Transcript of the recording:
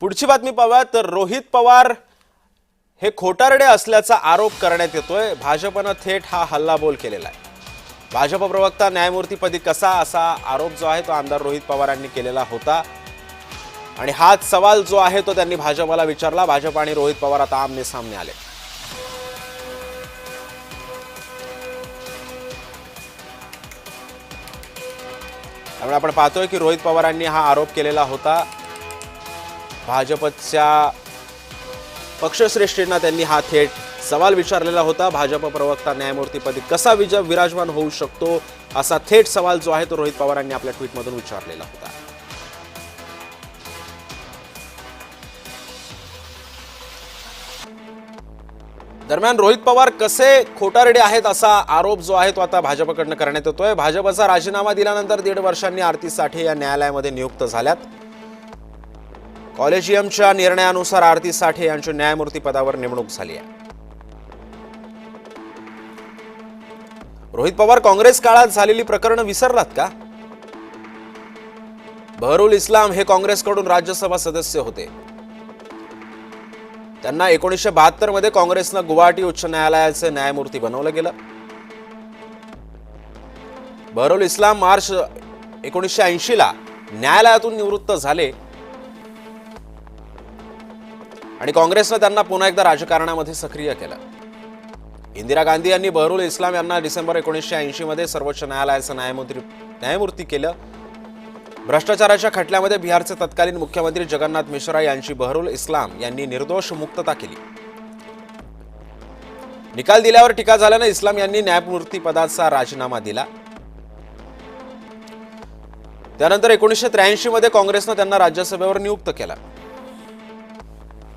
पुढची बातमी पाहूया तर रोहित पवार हे खोटारडे असल्याचा आरोप करण्यात येतोय. भाजपनं थेट हा हल्लाबोल केलेला आहे. भाजप प्रवक्ता न्यायमूर्तीपदी कसा असा आरोप जो आहे तो आमदार रोहित पवारांनी केलेला होता. आणि हाच सवाल जो आहे तो त्यांनी भाजपला विचारला. भाजप आणि रोहित पवार आता आमने सामने आले. त्यामुळे आपण पाहतोय की रोहित पवारांनी हा आरोप केलेला होता. भाजपच्या पक्षश्रेष्ठींना त्यांनी हा थेट सवाल विचारलेला होता. भाजप प्रवक्ता न्यायमूर्तीपदी कसा विज विराजमान होऊ शकतो? असा थेट सवाल जो आहे तो रोहित पवारांनी आपल्या ट्विटमधून विचारलेला होता. दरम्यान रोहित पवार कसे खोटारडे आहेत असा आरोप जो आहे तो आता भाजपकडनं करण्यात येतोय. भाजपचा राजीनामा दिल्यानंतर दीड वर्षांनी आरती साठे या न्यायालयामध्ये नियुक्त झाल्यात. कॉलेजियमच्या निर्णयानुसार आरती साठे यांची न्यायमूर्ती पदावर नेमणूक झाली आहे. रोहित पवार काँग्रेस काळात झालेली प्रकरणं विसरलात का? बहरुल इस्लाम हे काँग्रेसकडून राज्यसभा सदस्य होते. त्यांना एकोणीसशे बहात्तरमध्ये काँग्रेसनं गुवाहाटी उच्च न्यायालयाचे न्यायमूर्ती बनवलं गेलं. बहरुल इस्लाम मार्च एकोणीसशे ऐंशीला न्यायालयातून निवृत्त झाले. आणि काँग्रेसनं त्यांना पुन्हा एकदा राजकारणामध्ये सक्रिय केलं. इंदिरा गांधी यांनी बहरुल इस्लाम यांना डिसेंबर एकोणीसशे ऐंशीमध्ये सर्वोच्च न्यायालयाचं न्यायमंत्री न्यायमूर्ती केलं. भ्रष्टाचाराच्या खटल्यामध्ये बिहारचे तत्कालीन मुख्यमंत्री जगन्नाथ मिश्रा यांची बहरुल इस्लाम यांनी निर्दोष मुक्तता केली. निकाल दिल्यावर टीका झाल्यानं इस्लाम यांनी न्यायमूर्ती पदाचा राजीनामा दिला. त्यानंतर एकोणीसशे त्र्याऐंशी मध्ये काँग्रेसनं त्यांना राज्यसभेवर नियुक्त केलं.